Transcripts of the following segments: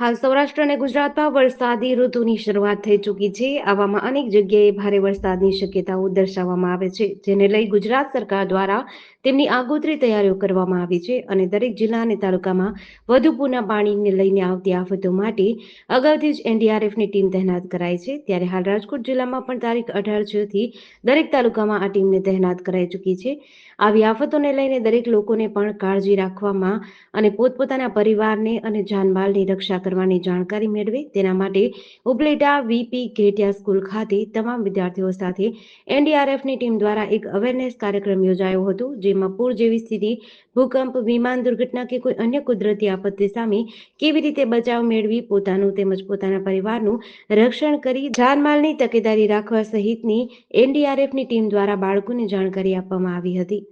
હાલ સૌરાષ્ટ્ર અને ગુજરાતમાં વરસાદી ઋતુની શરૂઆત થઈ ચૂકી છે. આવામાં અનેક જગ્યાએ ભારે વરસાદની શક્યતાઓ દર્શાવવામાં આવે છે, જેને લઈ ગુજરાત સરકાર દ્વારા તેમની આગોતરી તૈયારીઓ કરવામાં આવી છે અને દરેક જિલ્લા અને તાલુકામાં વધુ પૂરના પાણીને લઈને આવતી આફતો માટે અગાઉથી જ એનડીઆરએફની ટીમ તહેનાત કરાઈ છે. ત્યારે હાલ રાજકોટ જિલ્લામાં પણ તારીખ અઢારથી દરેક તાલુકામાં આ ટીમને તહેનાત કરાઈ ચૂકી છે. આવી આફતોને લઈને દરેક લોકોને પણ કાળજી રાખવામાં અને પોતપોતાના પરિવારને અને જાનમાલની રક્ષા કરવાની જાણકારી મેળવે. તેના માટે ઉપલેટા વીપી ઘેટિયા સ્કૂલ ખાતે તમામ વિદ્યાર્થીઓ સાથે એનડીઆરએફની ટીમ દ્વારા એક અવેરનેસ કાર્યક્રમ યોજાયો હતો, જેમાં પૂર જેવી સ્થિતિ, ભૂકંપ, વિમાન દુર્ઘટના કે કોઈ અન્ય કુદરતી આપત્તિ સામે કેવી રીતે બચાવ મેળવી, પોતાનું તેમજ પોતાના પરિવારનું રક્ષણ કરી, જાનમાલની તકેદારી રાખવા સહિતની એનડીઆરએફની ટીમ દ્વારા બાળકોને જાણકારી આપવામાં આવી હતી.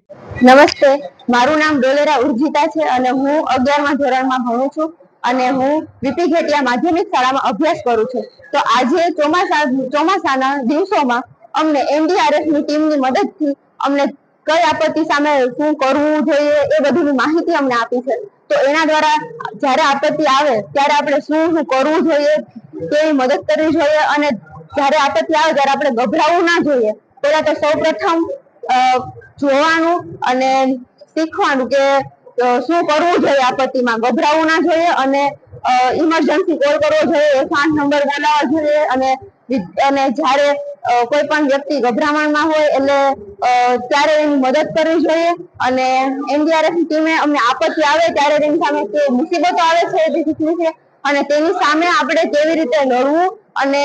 નમસ્તે, મારું નામ ડોલેરા ઉર્જિતા છે અને હું અગિયારમા ધોરણમાં ભણું છું. અને હું વીપી ઘેટિયા માધ્યમિક શાળામાં અભ્યાસ કરું છું. તો આજે ચોમાસા, ચોમાસાના દિવસોમાં અમને એનડીઆરએફની ટીમની મદદથી અમને કઈ આપત્તિ સામે શું કરવું જોઈએ એ બધીની માહિતી અમને આપી છે. તો એના દ્વારા જ્યારે આપત્તિ આવે ત્યારે આપણે શું શું કરવું જોઈએ, કેવી મદદ કરવી જોઈએ અને જ્યારે આપત્તિ આવે ત્યારે આપણે ગભરાવું ના જોઈએ. પહેલા તો સૌ પ્રથમ જોવાનું અને શીખવાનું કે શું કરવું જોઈએ આપત્તિમાં? ગભરાવું ના જોઈએ અને ઇમરજન્સી કોલ કરવો જોઈએ આઠ નંબર બોલાવવા જોઈએ અને અને જ્યારે કોઈ પણ વ્યક્તિ ગભરામણમાં હોય એટલે ત્યારે એની મદદ કરવી જોઈએ અને એનડીઆરએફની ટીમે અમને આપત્તિ આવે ત્યારે તેની સામે મુસીબતો આવે છે અને તેની સામે આપણે કેવી રીતે લડવું અને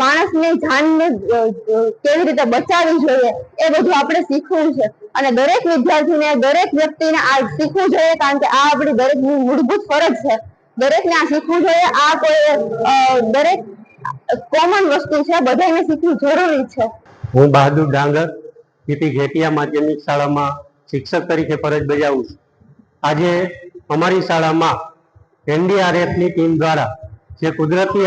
માણસની જાનને કેવી રીતે બચાવવી જોઈએ એ બધું આપણે શીખવું છે. અને દરેક વિદ્યાર્થીને, દરેક વ્યક્તિને આ શીખવું જોઈએ કારણ કે આ આપણી દરેકની મૂળભૂત ફરજ છે. દરેકને આ શીખવું જોઈએ. આ કોઈ દરેક કોમન વસ્તુ છે. બધાને શીખવું જરૂરી છે. હું બહાદુર ડાંગર, પીપી ઘેટિયા માધ્યમિક શાળામાં શિક્ષક તરીકે ફરજ બજાવું છું. આજે અમારી શાળામાં એનડીઆરએફની ટીમ દ્વારા જે કુદરતી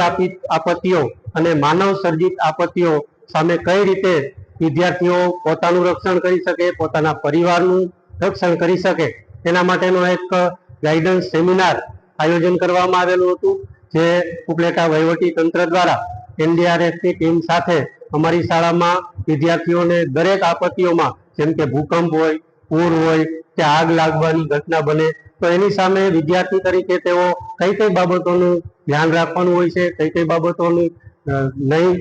આપત્તિઓ અને માનવ સર્જિત આપત્તિઓ સામે કઈ રીતે વિદ્યાર્થીઓ પોતાનું રક્ષણ કરી શકે, પોતાના પરિવારનું રક્ષણ કરી શકે તેના માટેનો એક ગાઈડન્સ સેમિનાર આયોજન કરવામાં આવેલું હતું, જે ઉપલેટા વહીવટી તંત્ર દ્વારા એનડીઆરએફની ટીમ સાથે અમારી શાળામાં વિદ્યાર્થીઓને દરેક આપત્તિઓમાં, જેમ કે ભૂકંપ હોય, પૂર હોય, કે આગ લાગવાની ઘટના બને, તો એની સામે વિદ્યાર્થી તરીકે તેઓ કઈ કઈ બાબતોનું ધ્યાન રાખવાનું હોય છે, કઈ કઈ બાબતોની નહીં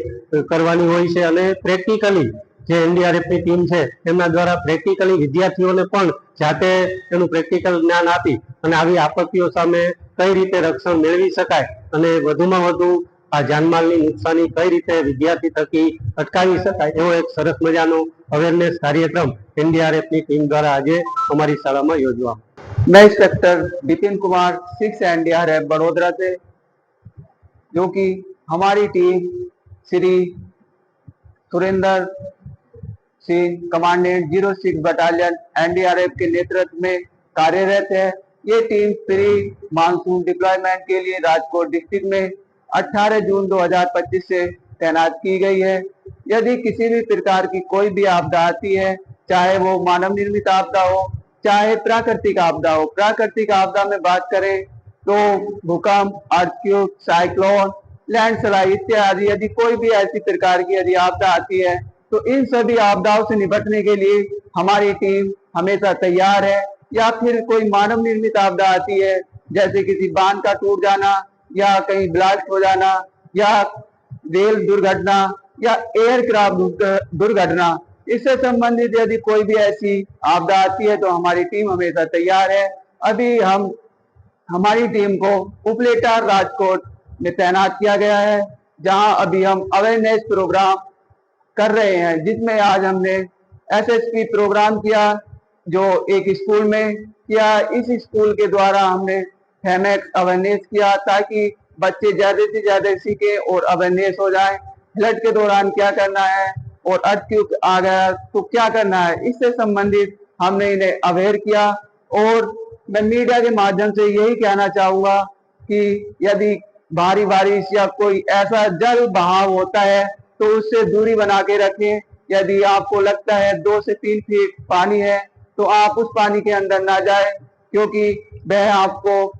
કરવાની હોય છે અને પ્રેક્ટિકલી જે એનડીઆરએફની ટીમ છે, એમના દ્વારા પ્રેક્ટિકલી વિદ્યાર્થીઓને પણ જાતે એનું પ્રેક્ટિકલ જ્ઞાન આપી અને આવી આપત્તિઓ સામે કઈ રીતે રક્ષણ મેળવી શકાય અને વધુમાં વધુ આ જાનમાલની નુકસાની કઈ રીતે વિદ્યાર્થી થકી અટકાવી શકાય એવો એક સરસ મજાનો અવેરનેસ કાર્યક્રમ એનડીઆરએફની ટીમ દ્વારા આજે અમારી શાળામાં યોજવામાં मैं inspector Vipin Kumar six NDRF Vadodara से, जो कि हमारी team Shri Surendra Singh commandant zero six battalion NDRF के नेतृत्व में कार्यरत है। ये टीम प्री मानसून डिप्लॉयमेंट के लिए राजकोट डिस्ट्रिक्ट में 18 जून 2025 से तैनात की गई है। यदि किसी भी प्रकार की कोई भी आपदा आती है, चाहे वो मानव निर्मित आपदा हो चाहे प्राकृतिक आपदा हो, प्राकृतिक आपदा में बात करें तो भूकंप अर्थक्यूब साइक्लोन, लैंडस्लाइड इत्यादि, यदि कोई भी ऐसी प्रकार की यदि आपदा आती है तो इन सभी आपदाओं से निपटने के लिए हमारी टीम हमेशा तैयार है। या फिर कोई मानव निर्मित आपदा आती है, जैसे किसी बाँध का टूट जाना, या कहीं ब्लास्ट हो जाना, या रेल दुर्घटना, या एयरक्राफ्ट दुर्घटना इससे संबंधित यदि कोई भी ऐसी आपदा आती है तो हमारी टीम हमेशा तैयार है। अभी हम, हमारी टीम को उपलेटा राजकोट में तैनात किया गया है, जहाँ अभी हम अवेयरनेस प्रोग्राम कर रहे हैं, जिसमें आज हमने एसएसपी प्रोग्राम किया, जो एक स्कूल में किया। इस स्कूल के द्वारा हमने फेमेक्स अवेयरनेस किया, ताकि बच्चे ज़्यादा से ज़्यादा सीखे और अवेयरनेस हो जाए। फ्लड के दौरान क्या करना है? और अर्थ आ गया तो क्या करना है? इससे संबंधित हमने इन्हें अवेयर किया और मैं मीडिया के माध्यम से यही कहना चाहूँगा कि यदि भारी बारिश या कोई ऐसा जल बहाव होता है तो उससे दूरी बना के रखें। यदि आपको लगता है दो से तीन फीट पानी है तो आप उस पानी के अंदर ना जाए, क्योंकि वह आपको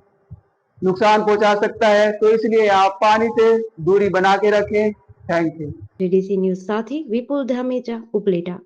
नुकसान पहुँचा सकता है। तो इसलिए आप पानी से दूरी बना के रखें। Thank you. ડીડીસી ન્યૂઝ સાથે વિપુલ ધામેચા ઉપલેટા